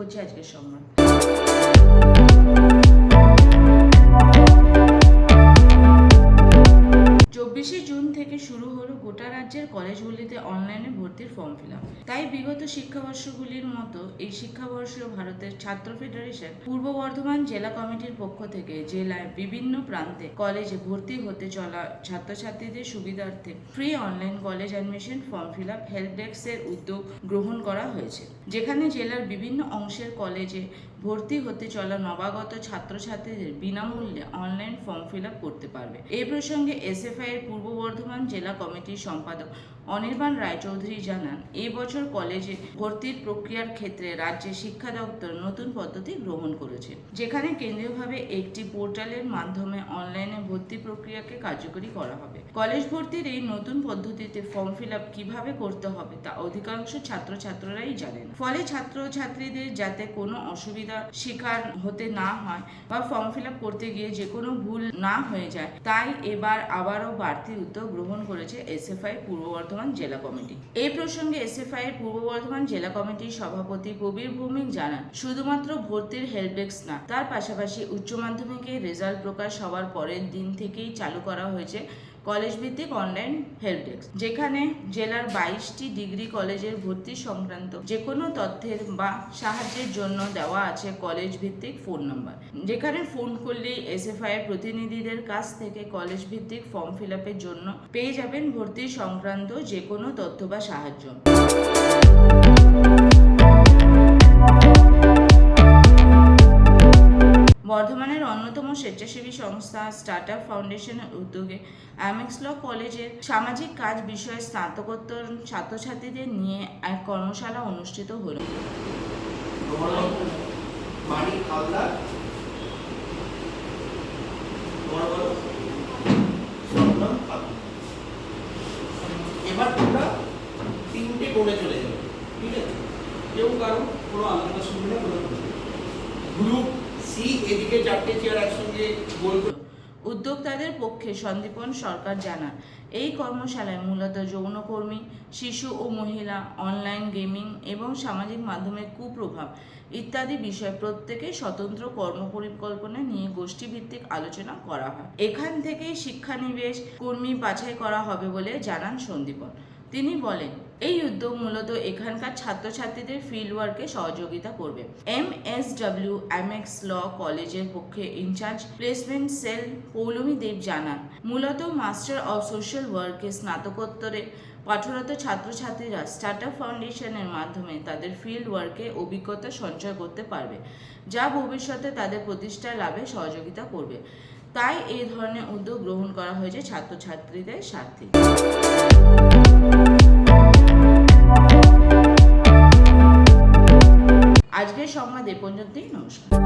করছি আজকের সংবাদ। রাজ্যের কলেজগুলিতে অনলাইনে ভর্তির ফর্ম ফিল আপ তাই বিগত শিক্ষাবর্ষগুলির মতো এই শিক্ষাবর্ষেও ভারতের ছাত্র ফেডারেশন পূর্ব বর্ধমান জেলা কমিটির পক্ষ থেকে জেলায় বিভিন্ন প্রান্তে কলেজে ভর্তি হতে চলা ছাত্রছাত্রীদের সুবিধার্থে free online college admission form fill up help ডেস্কের উদ্যোগ গ্রহণ করা হয়েছে। যেখানে জেলার বিভিন্ন অংশের কলেজে ভর্তি হতে চলা নবাগত ছাত্রছাত্রীদের বিনামূল্যে অনলাইন ফর্ম ফিল করতে পারবে। এই প্রসঙ্গে এসএফআই এর পূর্ব বর্ধমান জেলা কমিটির সম্পাদক অনির্বাণ রায়চৌধুরী জানান এই বছর কলেজে ভর্তির প্রক্রিয়ার ক্ষেত্রে রাজ্যের শিক্ষা দপ্তর নতুন পদ্ধতি গ্রহণ করেছে, যেখানে কেন্দ্রীয়ভাবে একটি পোর্টালের মাধ্যমে অনলাইনে ভর্তি প্রক্রিয়াকে কার্যকরী করা হবে। কলেজ ভর্তির এই নতুন পদ্ধতিতে ফর্ম ফিল আপ কীভাবে করতে হবে তা অধিকাংশ ছাত্রছাত্ররাই জানেন। ফলে ছাত্রছাত্রীদের যাতে কোনো অসুবিধা শিকার হতে না হয় বা ফর্ম ফিল করতে গিয়ে যে কোনো ভুল না হয়ে যায়, তাই এবার আবারও বাড়তি উদ্যোগ গ্রহণ করেছে এসএফআই পূর্ব বর্ধমান জেলা কমিটি। এই প্রসঙ্গে এসএফআই এর পূর্ব বর্ধমান জেলা কমিটির সভাপতি কবির ভৌমিক জানান, শুধুমাত্র ভর্তির হেল্প ডেস্ক না, তার পাশাপাশি উচ্চ মাধ্যমিকের রেজাল্ট প্রকাশ হওয়ার পরের দিন থেকেই চালু করা হয়েছে কলেজ ভিত্তিক অনলাইন হেল্প ডেস্ক, যেখানে জেলার বাইশটি ডিগ্রি কলেজের ভর্তি সংক্রান্ত যে কোনো তথ্যের বা সাহায্যের জন্য দেওয়া আছে কলেজ ভিত্তিক ফোন নাম্বার। যেখানে ফোন করলেই এসএফআই এর প্রতিনিধিদের কাছ থেকে কলেজ ভিত্তিক ফর্ম ফিল আপের জন্য পেয়ে যাবেন ভর্তি সংক্রান্ত যে কোনো তথ্য বা সাহায্য। স্বেচ্ছাসেবী সংস্থা, স্টার্টআপ ফাউন্ডেশনের উদ্যোগে অ্যামেক্স ল কলেজের সামাজিক কাজ বিষয়ে স্নাতকোত্তর ছাত্রছাত্রীদের নিয়ে এক কর্মশালা অনুষ্ঠিত হলো। এবার তোমরা তিনটে কোণে চলে যাবে ঠিক আছে? কেউ কারও কোনো আলাদা সুবিধা কোনো গ্রুপ এদিকে চারটে চেয়ার একসঙ্গে উদ্যোক্তাদের পক্ষে সন্দীপন সরকার জানান, এই কর্মশালায় মূলত যৌনকর্মী, শিশু ও মহিলা অনলাইন গেমিং এবং সামাজিক মাধ্যমের কুপ্রভাব ইত্যাদি বিষয় প্রত্যেকে স্বতন্ত্র কর্মপরিকল্পনা নিয়ে গোষ্ঠীভিত্তিক আলোচনা করা হয়। এখান থেকেই শিক্ষানিবেশ কর্মী বাছাই করা হবে বলে জানান সন্দীপন। তিনি বলেন, এই উদ্যোগ মূলত এখানকার ছাত্রছাত্রীদের ফিল্ড ওয়ার্কে সহযোগিতা করবে। M S W MX law কলেজের পক্ষে incharge placement cell Poulami Deb জানান, মূলত মাস্টার অফ সোশ্যাল ওয়ার্কে স্নাতকোত্তরে পাঠরত ছাত্রছাত্রীরা স্টার্টআপ ফাউন্ডেশনের মাধ্যমে তাদের ফিল্ড ওয়ার্কে অভিজ্ঞতা সঞ্চয় করতে পারবে, যা ভবিষ্যতে তাদের প্রতিষ্ঠা লাভে সহযোগিতা করবে। তাই এই ধরনের উদ্যোগ গ্রহণ করা হয়েছে ছাত্রছাত্রীদের স্বার্থে। আজকের সংবাদ এ পর্যন্তই নমস্কার।